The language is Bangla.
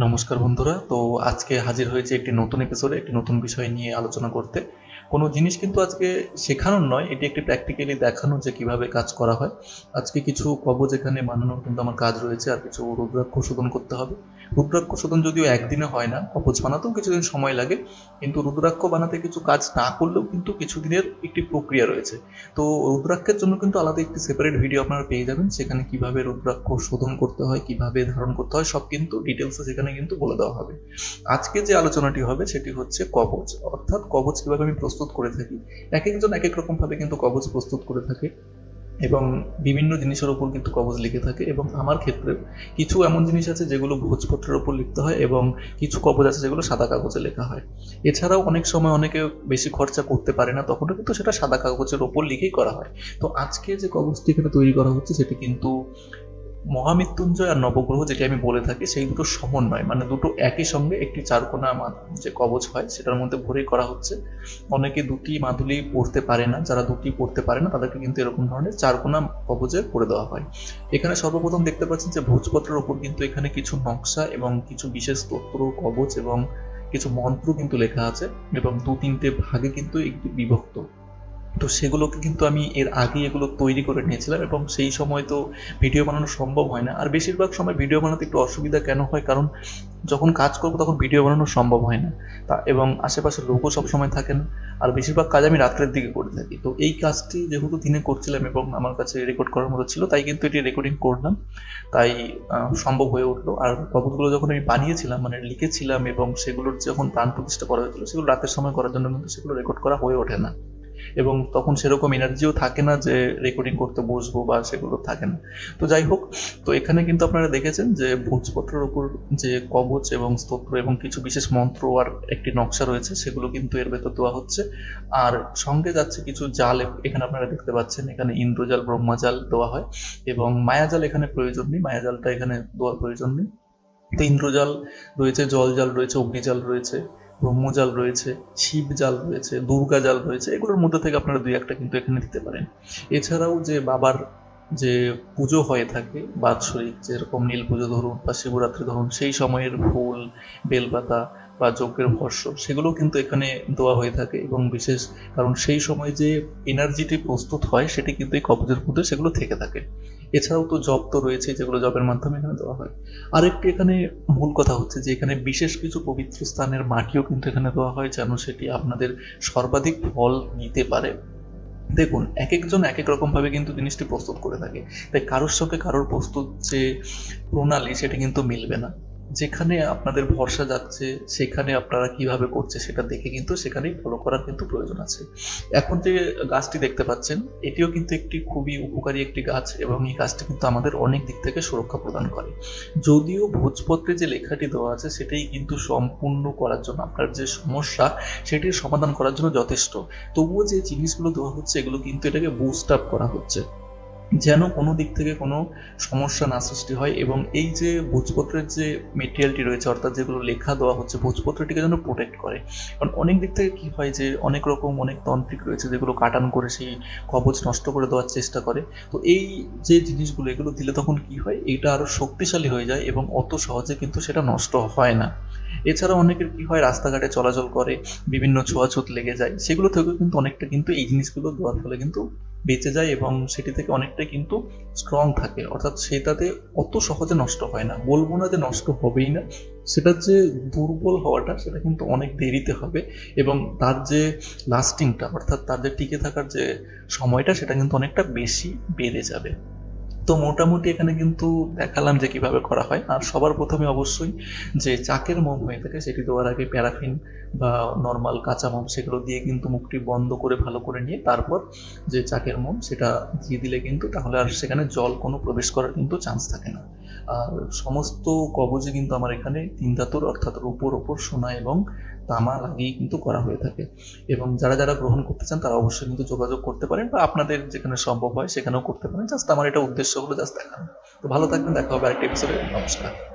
নমস্কার বন্ধুরা। তো আজকে হাজির হয়েছে একটি নতুন এপিসোডে একটি নতুন বিষয় নিয়ে আলোচনা করতে। কোনো জিনিস কিন্তু আজকে শেখানোর নয়, এটি একটি প্র্যাকটিক্যালি দেখানো যে কীভাবে কাজ করা হয়। আজকে কিছু কবজ এখানে বানানোর কিন্তু আমার কাজ রয়েছে, আর কিছু রুদ্রাক্ষ শোধন করতে হবে। রুদ্রাক্ষ শোধন যদিও একদিনে হয় না, কবজ বানাতেও কিছুদিন সময় লাগে, কিন্তু রুদ্রাক্ষ বানাতে কিছু কাজ না করলেও কিন্তু কিছুদিনের একটি প্রক্রিয়া রয়েছে। তো রুদ্রাক্ষের জন্য কিন্তু আলাদা একটি সেপারেট ভিডিও আপনারা পেয়ে যাবেন, সেখানে কীভাবে রুদ্রাক্ষ শোধন করতে হয়, কীভাবে ধারণ করতে হয়, সব কিন্তু ডিটেলসে সেখানে কিন্তু বলে দেওয়া হবে। আজকে যে আলোচনাটি হবে, সেটি হচ্ছে কবচ অর্থাৎ কবচ কীভাবে আমি প্রস্তুত করে থাকি। এক একজন এক এক রকম ভাবে কিন্তু কবচ প্রস্তুত করে থাকে এবং বিভিন্ন জিনিসের ওপর কিন্তু কবজ লিখে থাকে এবং আমার ক্ষেত্রে কিছু এমন জিনিস আছে যেগুলো ভোজপত্রের ওপর লিখতে হয় এবং কিছু কবজ আছে যেগুলো সাদা কাগজে লেখা হয়। এছাড়াও অনেক সময় অনেকে বেশি খরচা করতে পারে না, তখনও কিন্তু সেটা সাদা কাগজের ওপর লিখেই করা হয়। তো আজকে যে কবজটি এখানে তৈরি করা হচ্ছে সেটি কিন্তু মহামৃত্যুঞ্জয় আর নবগ্রহ যেটি আমি বলে থাকি, সেই দুটো সমন্বয়। মানে দুটো একই সঙ্গে একটি চারকোনা যে কবচ হয়, সেটার মধ্যে ভরেই করা হচ্ছে। অনেকে দুটি মাদুলি পড়তে পারে না, যারা দুটি পড়তে পারে না, তাদেরকে কিন্তু এরকম ধরনের চারকোনা কবজে করে দেওয়া হয়। এখানে সর্বপ্রথম দেখতে পাচ্ছেন যে ভোজপত্রের ওপর কিন্তু এখানে কিছু নকশা এবং কিছু বিশেষ স্তোত্র কবচ এবং কিছু মন্ত্র কিন্তু লেখা আছে এবং দু তিনটে ভাগে কিন্তু একটি বিভক্ত। তো সেগুলোকে কিন্তু আমি এর আগে এগুলো তৈরি করে নিয়েছিলাম এবং সেই সময় তো ভিডিও বানানো সম্ভব হয় না। আর বেশিরভাগ সময় ভিডিও বানাতে একটু অসুবিধা কেন হয়? কারণ যখন কাজ করব তখন ভিডিও বানানো সম্ভব হয় না। তা এবং আশেপাশে লোকও সবসময় থাকে না আর বেশিরভাগ কাজ আমি রাত্রের দিকে করে থাকি। তো এই কাজটি যেহেতু দিনে করছিলাম এবং আমার কাছে রেকর্ড করার মতো ছিল, তাই কিন্তু এটি রেকর্ডিং করলাম। তাই সম্ভব হয়ে উঠল। আর কবরগুলো যখন আমি বানিয়েছিলাম মানে লিখেছিলাম এবং সেগুলোর যখন প্রাণ প্রতিষ্ঠা করা হয়েছিল, সেগুলো রাতের সময় করার জন্য কিন্তু সেগুলো রেকর্ড করা হয়ে ওঠে না। এবং তখন সেরকম এনার্জিও থাকে না যে রেকর্ডিং করতে বসবো বা সেগুলো থাকে না। তো যাই হোক, তো এখানে কিন্তু আপনারা দেখেছেন যে ভোজপত্রের ওপর যে কবচ এবং স্তোত্র এবং কিছু বিশেষ মন্ত্র আর একটি নকশা রয়েছে, সেগুলো কিন্তু এর ভেতর দেওয়া হচ্ছে। আর সঙ্গে যাচ্ছে কিছু জাল, এখানে আপনারা দেখতে পাচ্ছেন এখানে ইন্দ্রজাল, ব্রহ্মাজাল দেওয়া হয় এবং মায়াজাল এখানে প্রয়োজন নেই, মায়াজালটা এখানে দেওয়ার প্রয়োজন নেই। তো ইন্দ্রজাল রয়েছে, জলজাল রয়েছে, অগ্নিজাল রয়েছে, ব্রহ্মজাল রয়েছে, শিবজাল রয়েছে দুর্গা জাল রয়েছে, এগুলোর মধ্যে থেকে আপনারা দুই একটা কিন্তু এখানে দিতে পারেন। এছাড়াও যে বাবার যে পুজো হয়ে থাকে, বাৎসরিক যেরকম নীল পুজো ধরুন বা শিবরাত্রি ধরুন, সেই সময়ের ফুল, বেলপাতা বা যজ্ঞের ভস্য সেগুলো কিন্তু এখানে দেওয়া হয়ে থাকে এবং বিশেষ কারণ সেই সময় যে এনার্জিটি প্রস্তুত হয়, সেটি কিন্তু এই কবজের মধ্যে সেগুলো থেকে থাকে। এছাড়াও তো জব তো রয়েছে, যেগুলো জবের মাধ্যমে এখানে দেওয়া হয়। আরেকটি এখানে মূল কথা হচ্ছে যে, এখানে বিশেষ কিছু পবিত্র স্থানের মাটিও কিন্তু এখানে দেওয়া হয়, যেন সেটি আপনাদের সর্বাধিক ফল নিতে পারে। দেখুন এক একজন এক এক রকম ভাবে কিন্তু জিনিসটি প্রস্তুত করে থাকে। তাই কারোর সঙ্গে কারোর প্রস্তুত যে প্রণালী, সেটা কিন্তু মিলবে না। যেখানে আপনাদের ভরসা যাচ্ছে, সেখানে আপনারা কীভাবে করছে সেটা দেখে কিন্তু সেখানেই ফলো করার কিন্তু প্রয়োজন আছে। এখন যে গাছটি দেখতে পাচ্ছেন, এটিও কিন্তু একটি খুবই উপকারী একটি গাছ এবং এই গাছটি কিন্তু আমাদের অনেক দিক থেকে সুরক্ষা প্রদান করে। যদিও ভোজপত্রে যে লেখাটি দেওয়া আছে, সেটাই কিন্তু সম্পূর্ণ করার জন্য আপনার যে সমস্যা সেটির সমাধান করার জন্য যথেষ্ট। তবুও যে জিনিসগুলো দেওয়া হচ্ছে, এগুলো কিন্তু এটাকে বুস্ট আপ করা হচ্ছে। যেন কোনো দিক থেকে কোনো সমস্যা না সৃষ্টি হয় এবং এই যে ভোজপত্রের যে মেটেরিয়ালটি রয়েছে, অর্থাৎ যেগুলো লেখা দেওয়া হচ্ছে, ভোজপত্রটিকে যেন প্রোটেক্ট করে। কারণ অনেক দিক থেকে কি হয় যে, অনেক রকম অনেক তান্ত্রিক রয়েছে যেগুলো কাটান করে সেই কবচ নষ্ট করে দেওয়ার চেষ্টা করে। তো এই যে জিনিসগুলো, এগুলো দিলে তখন কি হয়? এটা আরও শক্তিশালী হয়ে যায় এবং অত সহজে কিন্তু সেটা নষ্ট হয় না। এছাড়া অনেকের কি হয়, রাস্তাঘাটে চলাচল করে, বিভিন্ন ছোঁয়াছুত লেগে যায়, সেগুলো থেকেও কিন্তু অনেকটা কিন্তু এই জিনিসগুলো দেওয়ার ফলে কিন্তু বেঁচে যায় এবং সেটি থেকে অনেকটাই কিন্তু স্ট্রং থাকে। অর্থাৎ সেটাতে অত সহজে নষ্ট হয় না। বলব না যে নষ্ট হবেই না। সেটার যে দুর্বল হওয়াটা, সেটা কিন্তু অনেক দেরিতে হবে এবং তার যে লাস্টিংটা অর্থাৎ তার যে টিকে থাকার যে সময়টা, সেটা কিন্তু অনেকটা বেশি বেড়ে যাবে। তো মোটামুটি এখানে কিন্তু দেখালাম যে কীভাবে করা হয়। আর সবার প্রথমে অবশ্যই যে চাকের মোম হয়ে থাকে, সেটি দেওয়ার আগে প্যারাফিন বা নর্মাল কাঁচা মোম, সেগুলো দিয়ে কিন্তু মুখটি বন্ধ করে ভালো করে নিয়ে তারপর যে চাকের মোম, সেটা দিয়ে দিলে কিন্তু তাহলে আর সেখানে জল কোনো প্রবেশ করার কিন্তু চান্স থাকে না। আর সমস্ত কবজে কিন্তু আমার এখানে তিন ধাতুর অর্থাৎ রূপোর ওপর সোনা এবং তামা লাগিয়ে কিন্তু করা হয়ে থাকে। এবং যারা যারা গ্রহণ করতে চান, তারা অবশ্যই কিন্তু যোগাযোগ করতে পারেন বা আপনাদের যেখানে সম্ভব হয় সেখানেও করতে পারেন। জাস্ট আমার এটা উদ্দেশ্য হলো জাস্ট দেখানো। তো ভালো থাকবেন, দেখা হবে আরেকটা এপিসোডে নমস্কার।